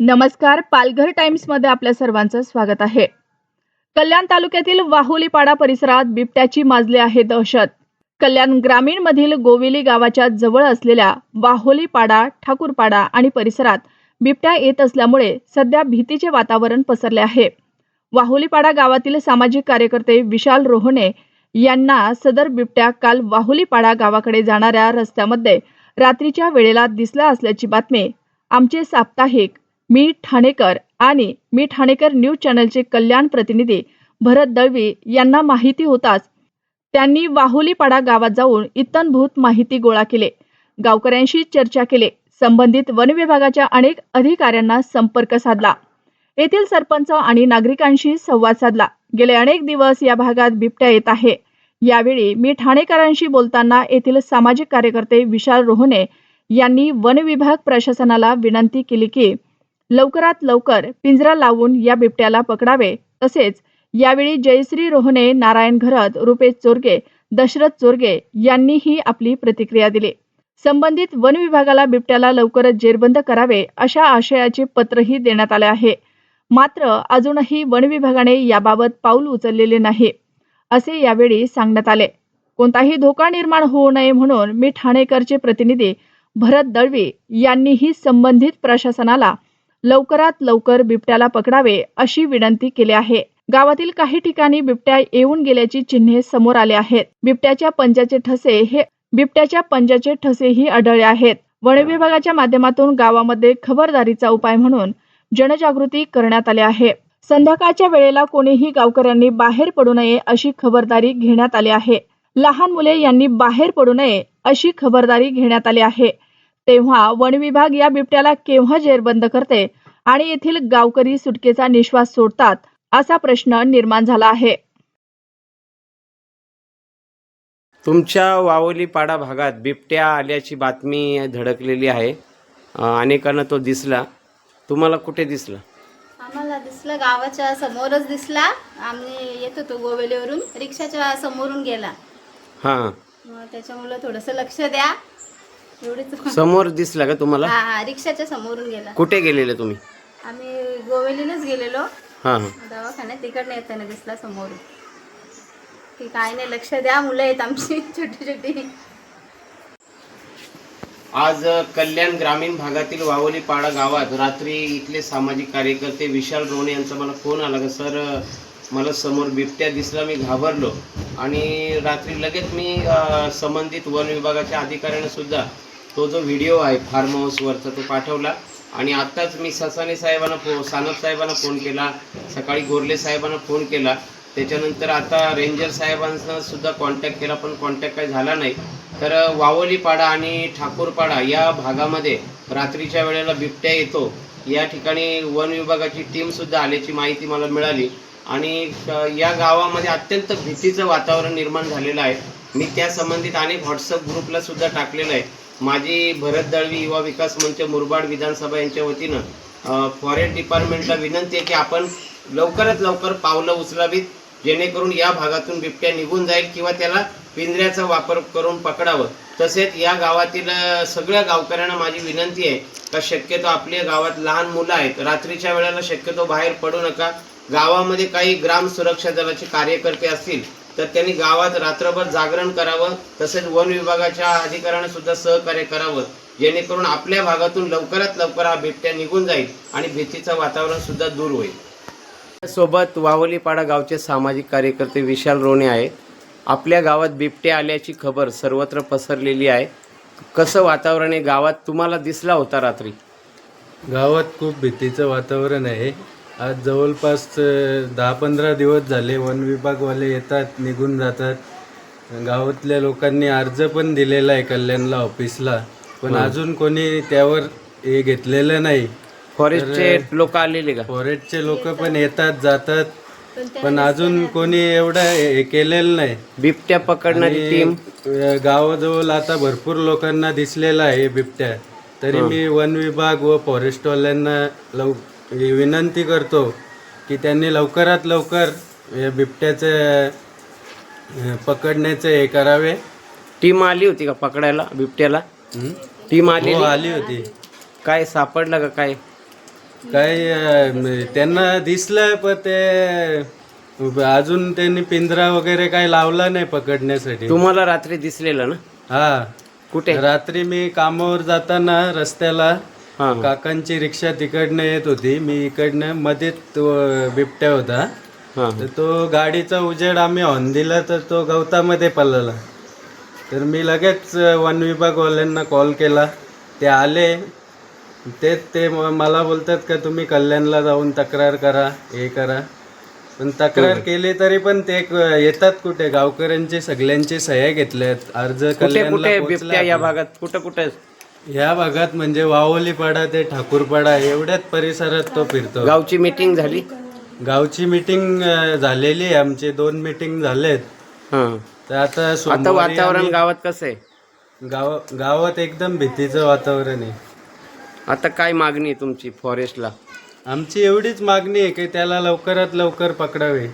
नमस्कार पालघर टाइम्समध्ये आपल्या सर्वांचं स्वागत आहे. कल्याण तालुक्यातील वाहुलीपाडा परिसरात बिबट्याची माजली आहे दहशत. कल्याण ग्रामीण मधील गोविली गावाच्या जवळ असलेल्या वाहोलीपाडा ठाकूरपाडा आणि परिसरात बिबट्या येत असल्यामुळे सध्या भीतीचे वातावरण पसरले आहे. वाहुलीपाडा गावातील सामाजिक कार्यकर्ते विशाल रोहणे यांना सदर बिबट्या काल वाहुलीपाडा गावाकडे जाणाऱ्या रस्त्यामध्ये रात्रीच्या वेळेला दिसला असल्याची बातमी आमचे साप्ताहिक मी ठाणेकर आणि मी ठाणेकर न्यूज चॅनलचे कल्याण प्रतिनिधी भरत दळवी यांना माहिती होताच त्यांनी वाहुलीपाडा गावात जाऊन इतनभूत माहिती गोळा केले. गावकऱ्यांशी चर्चा केली. संबंधित वन विभागाच्या अनेक अधिकाऱ्यांना संपर्क साधला. येथील सरपंच आणि नागरिकांशी संवाद साधला. गेले अनेक दिवस या भागात बिबट्या येत आहे. यावेळी मी ठाणेकरांशी बोलताना येथील सामाजिक कार्यकर्ते विशाल रोहने यांनी वन विभाग प्रशासनाला विनंती केली की लवकरात लवकर पिंजरा लावून या बिबट्याला पकडावे. तसेच यावेळी जयश्री रोहने नारायण घरत रुपेश चोरगे दशरथ चोरगे यांनीही आपली प्रतिक्रिया दिली. संबंधित वन विभागाला बिबट्याला लवकरच जेरबंद करावे अशा आशयाचे पत्रही देण्यात आले आहे. मात्र अजूनही वन विभागाने याबाबत पाऊल उचललेले नाही असे यावेळी सांगण्यात आले. कोणताही धोका निर्माण होऊ नये म्हणून मी ठाणेकरचे प्रतिनिधी भरत दळवी यांनीही संबंधित प्रशासनाला लवकरात लवकर बिबट्याला पकडावे अशी विनंती केली आहे. गावातील काही ठिकाणी बिबट्या येऊन गेल्याची चिन्हे समोर आले आहेत. बिबट्याच्या पंजाचे ठसे हे बिबट्याच्या पंजाचे ठसेही आढळले आहेत. वन विभागाच्या माध्यमातून गावामध्ये खबरदारीचा उपाय म्हणून जनजागृती करण्यात आली आहे. संध्याकाळच्या वेळेला कोणीही गावकऱ्यांनी बाहेर पडू नये अशी खबरदारी घेण्यात आली आहे. लहान मुले यांनी बाहेर पडू नये अशी खबरदारी घेण्यात आली आहे. तेव्हा वन विभाग या बिबट्याला केव्हा जेरबंद करते आणि येथील गावकरी सुटकेचा निश्वास सोडतात असा प्रश्न निर्माण झाला आहे. तुमच्या वावलीपाडा भागात बिबट्या आल्याची बातमी धडकलेली आहे. अनेकांना तो दिसला. तुम्हाला कुठे दिसला? आम्हाला दिसलं गावाच्या समोरच दिसला. आम्ही येत होतो गोवेलीवरून. रिक्षाच्या समोरून गेला. हां. त्याच्यामुळं थोडंसं लक्ष द्या. एवढीच. समोर दिसला का तुम्हाला? हा हा रिक्षाच्या समोरून गेला. कुठे गेलेले तुम्ही? आम्ही गोवेलीलाच गेलेलो. हां हां. दवाखान्यात तिकडनं येताना दिसला समोरून. की काय नाही लक्ष द्या मुलं आहेत आमची छोटी छोटी. आज अ, कल्याण ग्रामीण भागातील वावलीपाडा गावात रात्री इथले सामाजिक कार्यकर्ते विशाल रोणे यांचा मला फोन आला का सर अ, मला समोर बिबट्या दिसला मी घाबरलो. आणि रात्री लगेच मी अ, संबंधित वन विभागाच्या अधिकाऱ्यांना सुद्धा तो जो व्हिडिओ आहे फार्म हाऊसवरचा तो पाठवला. आणि आत्ताच मी ससाने साहेबांना फो सानप साहेबांना फोन केला सकाळी गोरले साहेबांना फोन केला. त्याच्यानंतर आता रेंजर साहेबांना सुद्धा कॉन्टॅक्ट केला पण कॉन्टॅक्ट काही झाला नाही. तर वावलीपाडा आणि ठाकूरपाडा या भागामध्ये रात्रीच्या वेळेला बिबट्या येतो. या ठिकाणी वन विभागाची टीमसुद्धा आल्याची माहिती मला मिळाली. आणि या गावामध्ये अत्यंत भीतीचं वातावरण निर्माण झालेलं आहे. मी त्या संबंधित अनेक व्हॉट्सअप ग्रुपला सुद्धा टाकलेलं आहे. माझी भरत दळवी युवा विकास मंच मुरबाड विधानसभा यांच्या वतीनं फॉरेस्ट डिपार्टमेंटला विनंती आहे की आपण लवकरात लवकर पावलं उचलावीत जेणेकरून या भागातून बिबट्या निघून जाईल किंवा त्याला पिंजऱ्याचा वापर करून पकडावं. तसेच या गावातील सगळ्या गावकऱ्यांना माझी विनंती आहे का शक्यतो आपल्या गावात लहान मुलं आहेत. रात्रीच्या वेळेला शक्यतो बाहेर पडू नका. गावामध्ये काही ग्राम सुरक्षा दलाचे कार्यकर्ते असतील तर त्यांनी गावात रात्रभर जागरण करावं तसेच वन विभागाच्या अधिकाऱ्यांना सुद्धा सहकार्य करावं. जेणेकरून आपल्या भागातून लवकरात लवकर हा बिबट्या निघून जाईल आणि भीतीचं वातावरण सुद्धा दूर होईल. सोबत वावलीपाडा गावचे सामाजिक कार्यकर्ते विशाल रोणे आहेत. आपल्या गावात बिबट्या आल्याची खबर सर्वत्र पसरलेली आहे. कसं वातावरण आहे? गावात तुम्हाला दिसला होता रात्री? गावात खूप भीतीचं वातावरण आहे. आज जवळपास दहा पंधरा दिवस झाले वन विभागवाले येतात निघून जातात. गावातल्या लोकांनी अर्ज पण दिलेला आहे कल्याणला ऑफिसला. पण अजून कोणी त्यावर हे घेतलेलं नाही. फॉरेस्टचे लोक आलेले का? फॉरेस्टचे लोक पण येतात जातात. पण अजून कोणी एवढं हे केलेलं नाही. बिबट्या पकडणारी टीम गावाजवळ आता भरपूर लोकांना दिसलेला आहे बिबट्या. तरी मी वन विभाग व फॉरेस्टवाल्यांना लव हे विनंती करतो की त्यांनी लवकरात लवकर या बिबट्याचं पकडण्याचं हे करावे. टीम आली होती का पकडायला बिबट्याला? हं? टीम आली हो आली होती. काय सापडलं का काय? काय अं, त्यांना दिसलं पण ते अजून त्यांनी पिंजरा वगैरे काय लावला नाही पकडण्यासाठी. तुम्हाला रात्री दिसलेलं ना? हा. कुठे? रात्री मी कामावर जाताना रस्त्याला काकांची रिक्षा तिकडनं येत होती. मी इकडनं मध्येच तो बिबट्या होता. हा. तर तो गाडीचा उजेड आम्ही हॉर्न दिला तर तो गवतामध्ये पडला तर मी लगेच वन विभागवाल्यांना कॉल केला. ते आले. ते ते म- मला बोलतात का तुम्ही कल्याणला जाऊन तक्रार करा हे करा. पण तक्रार केली तरी पण ते क- येतात कुठे? गावकऱ्यांचे सगळ्यांचे सह्या घेतल्यात. अर्ज कल्याणला या भागात? कुठं कुठं? या भागात म्हणजे वावोलीपाडा ते ठाकूरपाडा एवढ्याच परिसरात तो फिरतो. गावची मीटिंग झाली? गावची मीटिंग झालेली आहे. आमचे दोन मीटिंग झालेत. हा. तर आता आता सोमवारी वातावरण आम्ही- गावात कसं आहे? गाव गावात एकदम भीतीचं वातावरण आहे. आता काय मागणी आहे तुमची फॉरेस्टला आमची एवढीच मागणी आहे की त्याला लवकरात लवकर पकडावे.